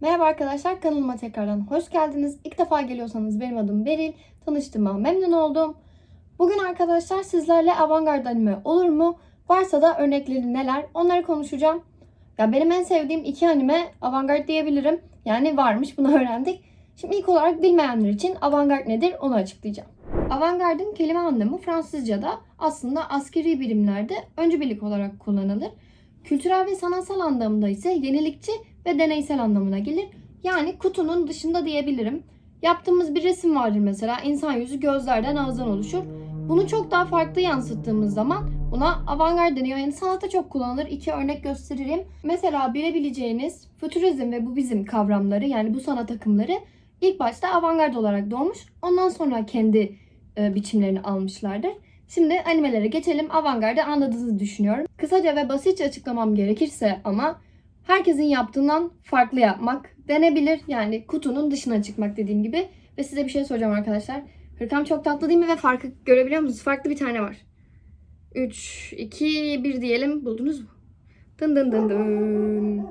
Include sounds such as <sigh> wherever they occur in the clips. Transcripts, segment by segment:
Merhaba arkadaşlar kanalıma tekrardan hoş geldiniz. İlk defa geliyorsanız benim adım Beril. Tanıştığıma memnun oldum. Bugün arkadaşlar sizlerle avantgard anime olur mu? Varsa da örnekleri neler onları konuşacağım. Ya benim en sevdiğim iki anime avantgard diyebilirim. Yani varmış bunu <laughs> öğrendik. Şimdi ilk olarak bilmeyenler için avantgard nedir onu açıklayacağım. Avantgardın kelime anlamı Fransızca'da aslında askeri birimlerde öncü birlik olarak kullanılır. Kültürel ve sanatsal anlamda ise yenilikçi ve deneysel anlamına gelir. Yani kutunun dışında diyebilirim. Yaptığımız bir resim vardır mesela. İnsan yüzü gözlerden ağızdan oluşur. Bunu çok daha farklı yansıttığımız zaman buna avantgard deniyor. Yani sanatta çok kullanılır. İki örnek gösteririm. Mesela bilebileceğiniz fütürizm ve bu bizim kavramları yani bu sanat akımları ilk başta avantgard olarak doğmuş. Ondan sonra kendi e, biçimlerini almışlardır. Şimdi animelere geçelim. Avantgardı anladığınızı düşünüyorum. Kısaca ve basitçe açıklamam gerekirse ama herkesin yaptığından farklı yapmak denebilir. Yani kutunun dışına çıkmak dediğim gibi. Ve size bir şey soracağım arkadaşlar. Hırkam çok tatlı değil mi ve farkı görebiliyor musunuz? Farklı bir tane var. 3, 2, 1 diyelim. Buldunuz mu? Dın dın dın dın.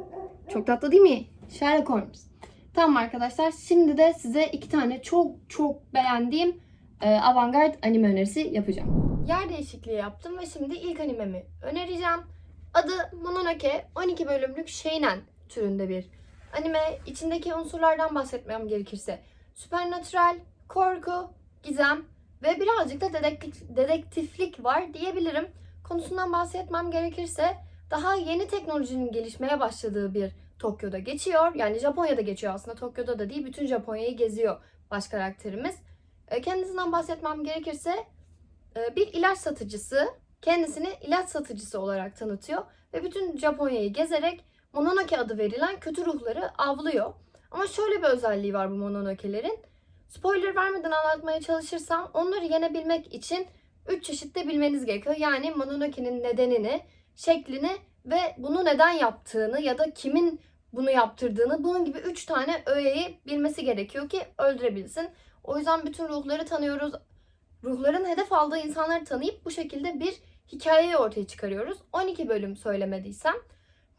Çok tatlı değil mi? Sherlock Holmes. Tamam arkadaşlar. Şimdi de size iki tane çok çok beğendiğim e, avantgard anime önerisi yapacağım. Yer değişikliği yaptım ve şimdi ilk animemi önereceğim. Adı Mononoke 12 bölümlük Seinen türünde bir anime. İçindeki unsurlardan bahsetmem gerekirse supernatural, korku, gizem ve birazcık da dedektif, dedektiflik var diyebilirim. Konusundan bahsetmem gerekirse daha yeni teknolojinin gelişmeye başladığı bir Tokyo'da geçiyor. Yani Japonya'da geçiyor aslında. Tokyo'da da değil. Bütün Japonya'yı geziyor baş karakterimiz. E, Kendisinden bahsetmem gerekirse e, bir ilaç satıcısı kendisini ilaç satıcısı olarak tanıtıyor ve bütün Japonya'yı gezerek Mononoke adı verilen kötü ruhları avlıyor. Ama şöyle bir özelliği var bu Mononoke'lerin. Spoiler vermeden anlatmaya çalışırsam onları yenebilmek için 3 çeşitte bilmeniz gerekiyor. Yani Mononoke'nin nedenini, şeklini ve bunu neden yaptığını ya da kimin bunu yaptırdığını bunun gibi 3 tane öğeyi bilmesi gerekiyor ki öldürebilsin. O yüzden bütün ruhları tanıyoruz. Ruhların hedef aldığı insanları tanıyıp bu şekilde bir hikayeyi ortaya çıkarıyoruz. 12 bölüm söylemediysem.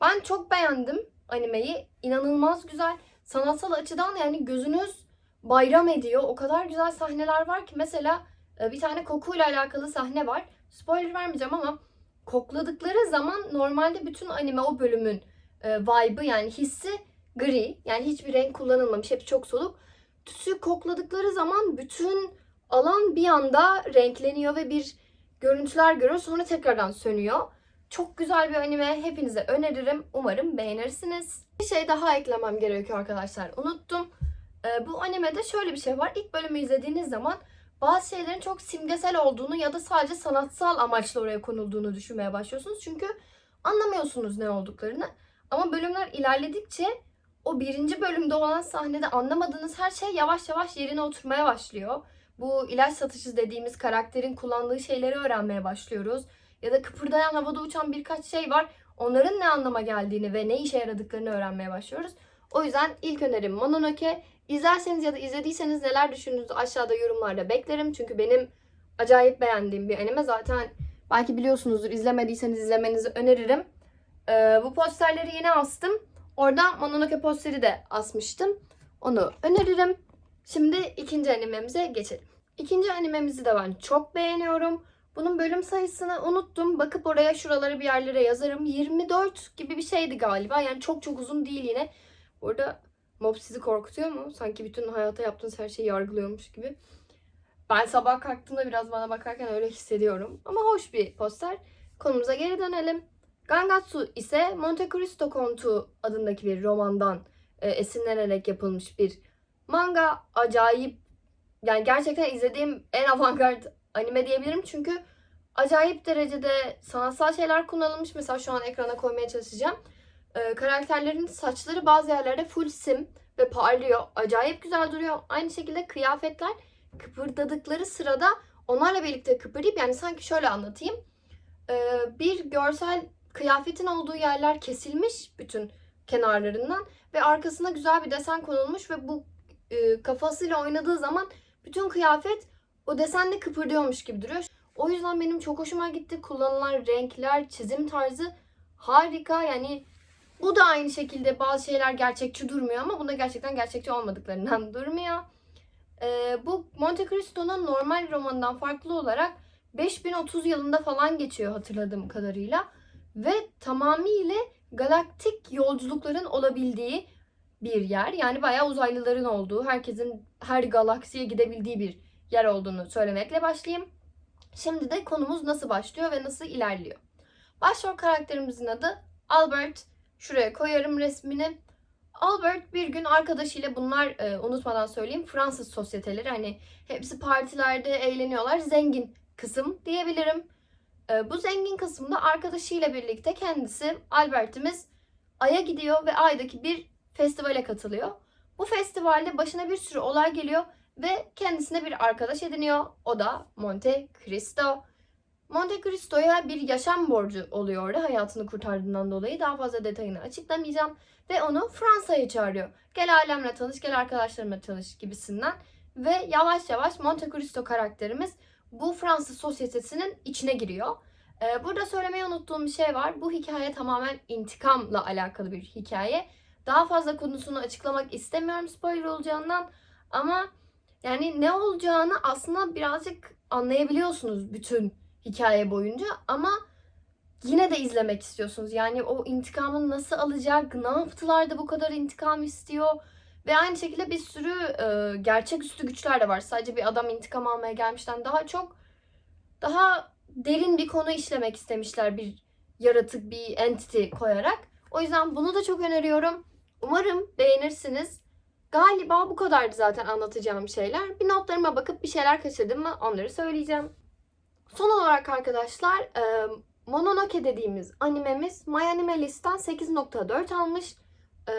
Ben çok beğendim animeyi. İnanılmaz güzel. Sanatsal açıdan yani gözünüz bayram ediyor. O kadar güzel sahneler var ki mesela e, bir tane kokuyla alakalı sahne var. Spoiler vermeyeceğim ama kokladıkları zaman normalde bütün anime o bölümün e, vibe'ı yani hissi gri. Yani hiçbir renk kullanılmamış. Hepsi çok soluk tütsü kokladıkları zaman bütün alan bir anda renkleniyor ve bir görüntüler görüyor sonra tekrardan sönüyor. Çok güzel bir anime. Hepinize öneririm. Umarım beğenirsiniz. Bir şey daha eklemem gerekiyor arkadaşlar. Unuttum. Ee, bu animede şöyle bir şey var. İlk bölümü izlediğiniz zaman bazı şeylerin çok simgesel olduğunu ya da sadece sanatsal amaçla oraya konulduğunu düşünmeye başlıyorsunuz. Çünkü anlamıyorsunuz ne olduklarını. Ama bölümler ilerledikçe o birinci bölümde olan sahnede anlamadığınız her şey yavaş yavaş yerine oturmaya başlıyor. Bu ilaç satıcısı dediğimiz karakterin kullandığı şeyleri öğrenmeye başlıyoruz. Ya da kıpırdayan havada uçan birkaç şey var. Onların ne anlama geldiğini ve ne işe yaradıklarını öğrenmeye başlıyoruz. O yüzden ilk önerim Mononoke. İzlerseniz ya da izlediyseniz neler düşündüğünüzü aşağıda yorumlarda beklerim. Çünkü benim acayip beğendiğim bir anime. Zaten belki biliyorsunuzdur. İzlemediyseniz izlemenizi öneririm. Ee, bu posterleri yeni astım. Orada Mononoke posteri de asmıştım. Onu öneririm. Şimdi ikinci animemize geçelim. İkinci animemizi de ben çok beğeniyorum. Bunun bölüm sayısını unuttum. Bakıp oraya şuraları bir yerlere yazarım. 24 gibi bir şeydi galiba. Yani çok çok uzun değil yine. Burada mob sizi korkutuyor mu? Sanki bütün hayata yaptığınız her şeyi yargılıyormuş gibi. Ben sabah kalktığımda biraz bana bakarken öyle hissediyorum. Ama hoş bir poster. Konumuza geri dönelim. Gangatsu ise Monte Cristo Kontu adındaki bir romandan e, esinlenerek yapılmış bir manga. Acayip yani gerçekten izlediğim en avantgard anime diyebilirim. Çünkü acayip derecede sanatsal şeyler kullanılmış. Mesela şu an ekrana koymaya çalışacağım. E, karakterlerin saçları bazı yerlerde full sim ve parlıyor. Acayip güzel duruyor. Aynı şekilde kıyafetler kıpırdadıkları sırada onlarla birlikte kıpırdayıp yani sanki şöyle anlatayım. E, bir görsel kıyafetin olduğu yerler kesilmiş bütün kenarlarından ve arkasına güzel bir desen konulmuş ve bu e, kafasıyla oynadığı zaman bütün kıyafet o desenle kıpırdıyormuş gibi duruyor. O yüzden benim çok hoşuma gitti. Kullanılan renkler, çizim tarzı harika. Yani Bu da aynı şekilde bazı şeyler gerçekçi durmuyor ama bunda gerçekten gerçekçi olmadıklarından <laughs> durmuyor. Ee, bu Monte Cristo'nun normal romanından farklı olarak 5030 yılında falan geçiyor hatırladığım kadarıyla. Ve tamamıyla galaktik yolculukların olabildiği bir yer. Yani bayağı uzaylıların olduğu, herkesin her galaksiye gidebildiği bir yer olduğunu söylemekle başlayayım. Şimdi de konumuz nasıl başlıyor ve nasıl ilerliyor. Başrol karakterimizin adı Albert. Şuraya koyarım resmini. Albert bir gün arkadaşıyla bunlar e, unutmadan söyleyeyim Fransız sosyeteleri hani hepsi partilerde eğleniyorlar. Zengin kısım diyebilirim. E, bu zengin kısımda arkadaşıyla birlikte kendisi Albert'imiz Ay'a gidiyor ve Ay'daki bir festivale katılıyor. Bu festivalde başına bir sürü olay geliyor ve kendisine bir arkadaş ediniyor. O da Monte Cristo. Monte Cristo'ya bir yaşam borcu oluyor orada hayatını kurtardığından dolayı. Daha fazla detayını açıklamayacağım. Ve onu Fransa'ya çağırıyor. Gel ailemle tanış, gel arkadaşlarımla tanış gibisinden. Ve yavaş yavaş Monte Cristo karakterimiz bu Fransız sosyetesinin içine giriyor. Ee, burada söylemeyi unuttuğum bir şey var. Bu hikaye tamamen intikamla alakalı bir hikaye. Daha fazla konusunu açıklamak istemiyorum spoiler olacağından. Ama yani ne olacağını aslında birazcık anlayabiliyorsunuz bütün hikaye boyunca ama yine de izlemek istiyorsunuz. Yani o intikamını nasıl alacak, ne yaptılar da bu kadar intikam istiyor ve aynı şekilde bir sürü e, gerçeküstü güçler de var. Sadece bir adam intikam almaya gelmişten daha çok daha derin bir konu işlemek istemişler bir yaratık, bir entity koyarak. O yüzden bunu da çok öneriyorum. Umarım beğenirsiniz. Galiba bu kadardı zaten anlatacağım şeyler. Bir notlarıma bakıp bir şeyler kaçırdım mı onları söyleyeceğim. Son olarak arkadaşlar e, Mononoke dediğimiz animemiz MyAnimeList'ten List'ten 8.4 almış. E,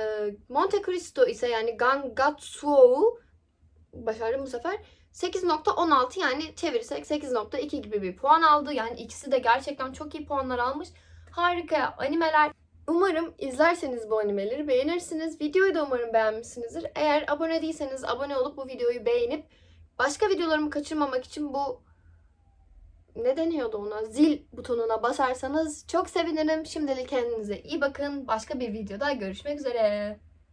Monte Cristo ise yani Gangatsuou başardım bu sefer 8.16 yani çevirirsek 8.2 gibi bir puan aldı. Yani ikisi de gerçekten çok iyi puanlar almış. Harika animeler. Umarım izlerseniz bu animeleri beğenirsiniz. Videoyu da umarım beğenmişsinizdir. Eğer abone değilseniz abone olup bu videoyu beğenip başka videolarımı kaçırmamak için bu ne deniyordu ona? Zil butonuna basarsanız çok sevinirim. Şimdilik kendinize iyi bakın. Başka bir videoda görüşmek üzere.